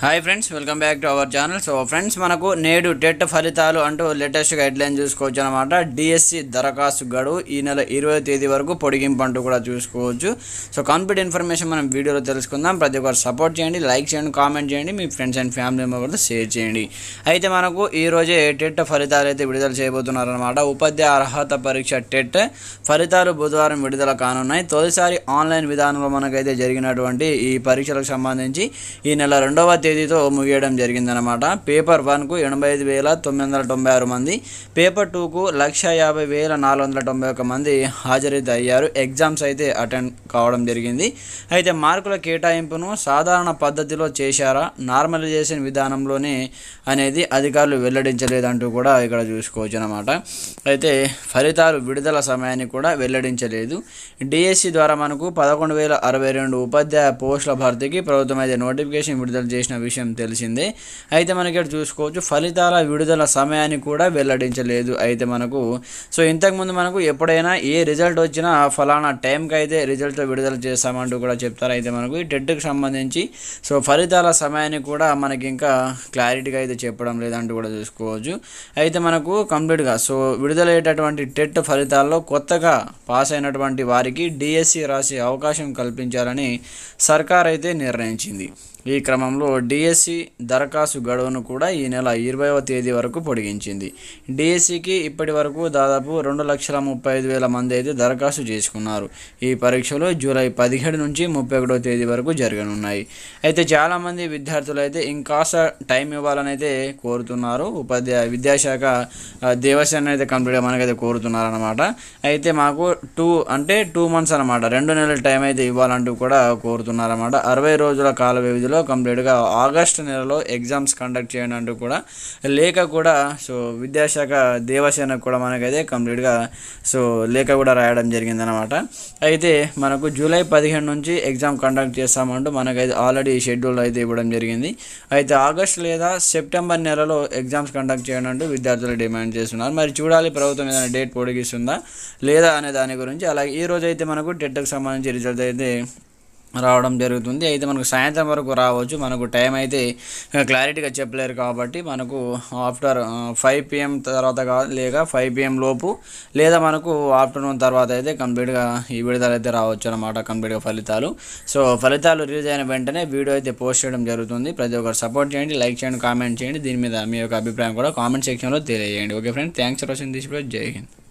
Hi friends welcome back to our channel so friends మనకు నేడు TET ఫలితాలు అంటూ లేటెస్ట్ గైడ్లైన్ చూసుకోవచ్చు అనమాట డిఎస్సి దరఖాస్తు గడువు ఈ నెల ఇరవై తేదీ వరకు పొడిగింపు అంటూ కూడా చూసుకోవచ్చు. సో కంప్లీట్ ఇన్ఫర్మేషన్ మనం వీడియోలో తెలుసుకుందాం. ప్రతి ఒక్కరు సపోర్ట్ చేయండి లైక్ చేయండి కామెంట్ చేయండి. మీ ఫ్రెండ్స్ అండ్ ఫ్యామిలీ మెంబర్తో షేర్ చేయండి. అయితే మనకు ఈ రోజే టెట్ ఫలితాలు అయితే విడుదల చేయబోతున్నారనమాట ఉపాధ్యాయ అర్హత పరీక్ష టెట్ ఫలితాలు బుధవారం విడుదల కానున్నాయి. తొలిసారి ఆన్లైన్ విధానంలో మనకైతే జరిగినటువంటి ఈ పరీక్షలకు సంబంధించి ఈ నెల రెండవ తేదీతో ముగియడం జరిగిందనమాట పేపర్ వన్కు ఎనభై ఐదు వేల తొమ్మిది వందల తొంభై ఆరు మంది పేపర్ టూకు లక్ష యాభై వేల నాలుగు వందల తొంభై ఒక మంది హాజరైతే అయ్యారు ఎగ్జామ్స్ అయితే అటెండ్ కావడం జరిగింది. అయితే మార్కుల కేటాయింపును సాధారణ పద్ధతిలో చేశారా? నార్మలైజేషన్ విధానంలోనే అనేది అధికారులు వెల్లడించలేదంటూ కూడా ఇక్కడ చూసుకోవచ్చు అనమాట అయితే ఫలితాలు విడుదల సమయాన్ని కూడా వెల్లడించలేదు. డిఎస్సి ద్వారా మనకు పదకొండు వేల అరవై రెండు ఉపాధ్యాయ పోస్టుల భర్తీకి ప్రభుత్వం అయితే నోటిఫికేషన్ విడుదల చేసిన విషయం తెలిసిందే. అయితే మనకి ఇక్కడ చూసుకోవచ్చు ఫలితాల విడుదల సమయాన్ని కూడా వెల్లడించలేదు అయితే మనకు. సో ఇంతకుముందు మనకు ఎప్పుడైనా ఏ రిజల్ట్ వచ్చినా ఫలానా టైంకి అయితే రిజల్ట్ విడుదల చేస్తామంటూ కూడా చెప్తారు అయితే మనకు. ఈ టెట్కి సంబంధించి సో ఫలితాల సమయాన్ని కూడా మనకి ఇంకా క్లారిటీగా అయితే చెప్పడం లేదంటూ కూడా చూసుకోవచ్చు. అయితే మనకు కంప్లీట్గా సో విడుదలయ్యేటటువంటి టెట్ ఫలితాల్లో కొత్తగా పాస్ అయినటువంటి వారికి డిఎస్సి రాసే అవకాశం కల్పించాలని సర్కార్ అయితే నిర్ణయించింది. ఈ క్రమంలో డిఎస్సి దరఖాస్తు గడువును కూడా ఈ నెల ఇరవైవ తేదీ వరకు పొడిగించింది. డిఎస్సికి ఇప్పటి వరకు దాదాపు రెండు లక్షల ముప్పై ఐదు వేల మంది అయితే దరఖాస్తు చేసుకున్నారు. ఈ పరీక్షలు జూలై పదిహేడు నుంచి ముప్పై ఒకటో తేదీ వరకు జరగనున్నాయి. అయితే చాలామంది విద్యార్థులు అయితే ఇంకాస్త టైం ఇవ్వాలని అయితే కోరుతున్నారు. ఉపాధ్యాయ విద్యాశాఖ దేవసేన అయితే కంప్లీట్ మనకైతే కోరుతున్నారు అనమాట అయితే మాకు టూ అంటే టూ మంత్స్ అనమాట రెండు నెలల టైం అయితే ఇవ్వాలంటూ కూడా కోరుతున్నారు అనమాట అరవై రోజుల కాల వ్యవధిలో కంప్లీట్గా ఆగస్టు నెలలో ఎగ్జామ్స్ కండక్ట్ చేయనంటూ కూడా లేఖ కూడా సో విద్యాశాఖ దేవసేనకు కూడా మనకైతే కంప్లీట్గా సో లేఖ కూడా రాయడం జరిగిందనమాట అయితే మనకు జూలై పదిహేను నుంచి ఎగ్జామ్ కండక్ట్ చేస్తామంటూ మనకైతే ఆల్రెడీ షెడ్యూల్ అయితే ఇవ్వడం జరిగింది. అయితే ఆగస్ట్ లేదా సెప్టెంబర్ నెలలో ఎగ్జామ్స్ కండక్ట్ చేయనంటూ విద్యార్థులు డిమాండ్ చేస్తున్నారు. మరి చూడాలి ప్రభుత్వం ఏదైనా డేట్ పొడిగిస్తుందా లేదా అనే దాని గురించి. అలాగే ఈ రోజు అయితే మనకు టెట్కి సంబంధించి రిజల్ట్ అయితే రావడం జరుగుతుంది. అయితే మనకు సాయంత్రం వరకు రావచ్చు. మనకు టైం అయితే క్లారిటీగా చెప్పలేరు కాబట్టి మనకు ఆఫ్టర్ ఫైవ్ పిఎం తర్వాత లేక ఫైవ్ పిఎం లోపు లేదా మనకు ఆఫ్టర్నూన్ తర్వాత అయితే కంప్లీట్గా ఈ విడుదల అయితే రావచ్చు అనమాట కంప్లీట్గా ఫలితాలు. సో ఫలితాలు రిలీజ్ అయిన వెంటనే వీడియో అయితే పోస్ట్ చేయడం జరుగుతుంది. ప్రతి ఒక్కరు సపోర్ట్ చేయండి లైక్ చేయండి కామెంట్ చేయండి. దీని మీద మీ యొక్క అభిప్రాయం కూడా కామెంట్ సెక్షన్లో తెలియజేయండి. Okay friend thanks for watching this video. Jai Hind.